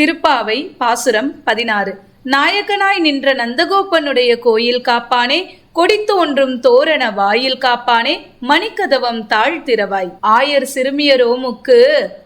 திருப்பாவை பாசுரம் பதினாறு. நாயகனாய் நின்ற நந்தகோபனுடைய கோயில் காப்பானே கொடித்து ஒன்றும் தோரண வாயில் காப்பானே மணிக்கதவம் தாழ்த்திரவாய் ஆயர் சிறுமியரோமுக்கு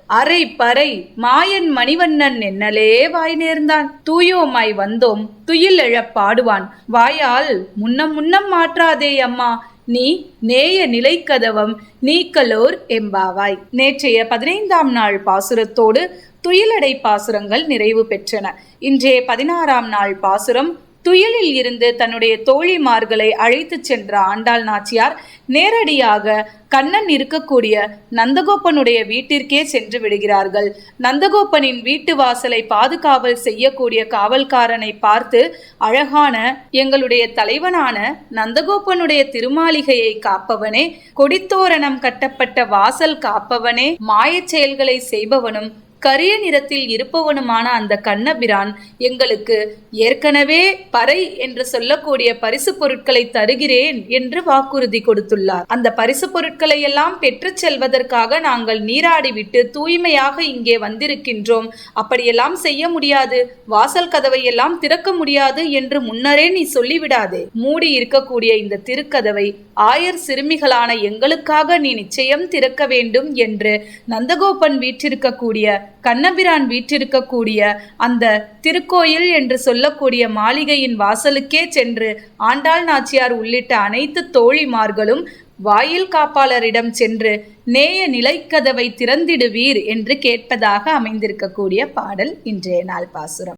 அரை பறை மாயன் மணிவண்ணன் என்னலே வாய் நேர்ந்தான். தூயோமாய் வந்தோம் துயில் எழப் பாடுவான். வாயால் முன்னம் முன்னம் மாற்றாதே அம்மா நீ நேய நிலைக்கதவம் நீக்கலோர் எம்பாவாய். நேற்றைய பதினைந்தாம் நாள் பாசுரத்தோடு துயிலடை பாசுரங்கள் நிறைவு பெற்றன. இன்றைய பதினாறாம் நாள் பாசுரம். துயிலில் இருந்து தன்னுடைய தோழிமார்களை அழைத்துச் சென்ற ஆண்டாள் நாச்சியார் நேரடியாக கண்ணன் இருக்கக்கூடிய நந்தகோப்பனுடைய வீட்டிற்கே சென்று விடுகிறார்கள். நந்தகோப்பனின் வீட்டு வாசலை பாதுகாவல் செய்யக்கூடிய காவல்காரனை பார்த்து அழகான எங்களுடைய தலைவனான நந்தகோப்பனுடைய திருமாளிகையை காப்பவனே கொடித்தோரணம் கட்டப்பட்ட வாசல் காப்பவனே மாயச் செயல்களை செய்பவனும் கரிய நிறத்தில் இருப்பவனுமான அந்த கண்ணபிரான் எங்களுக்கு ஏற்கனவே பறை என்று சொல்லக்கூடிய பரிசு பொருட்களை தருகிறேன் என்று வாக்குறுதி கொடுத்துள்ளார். அந்த பரிசு பொருட்களை எல்லாம் பெற்றுச் செல்வதற்காக நாங்கள் நீராடிவிட்டு தூய்மையாக இங்கே வந்திருக்கின்றோம். அப்படியெல்லாம் செய்ய முடியாது. வாசல் கதவை எல்லாம் திறக்க முடியாது என்று முன்னரே நீ சொல்லிவிடாதே. மூடி இருக்கக்கூடிய இந்த திருக்கதவை ஆயர் சிறுமிகளான எங்களுக்காக நீ நிச்சயம் திறக்க வேண்டும் என்று நந்தகோபன் வீற்றிருக்கக்கூடிய கண்ணபிரான் வீற்றிருக்கக்கூடிய அந்த திருக்கோயில் என்று சொல்லக்கூடிய மாளிகையின் வாசலுக்கே சென்று ஆண்டாள் நாச்சியார் உள்ளிட்ட அனைத்து தோழிமார்களும் வாயில் காப்பாளரிடம் சென்று நேய நிலைக்கதவை திறந்திடுவீர் என்று கேட்பதாக அமைந்திருக்கக்கூடிய பாடல் இன்றைய நாள் பாசுரம்.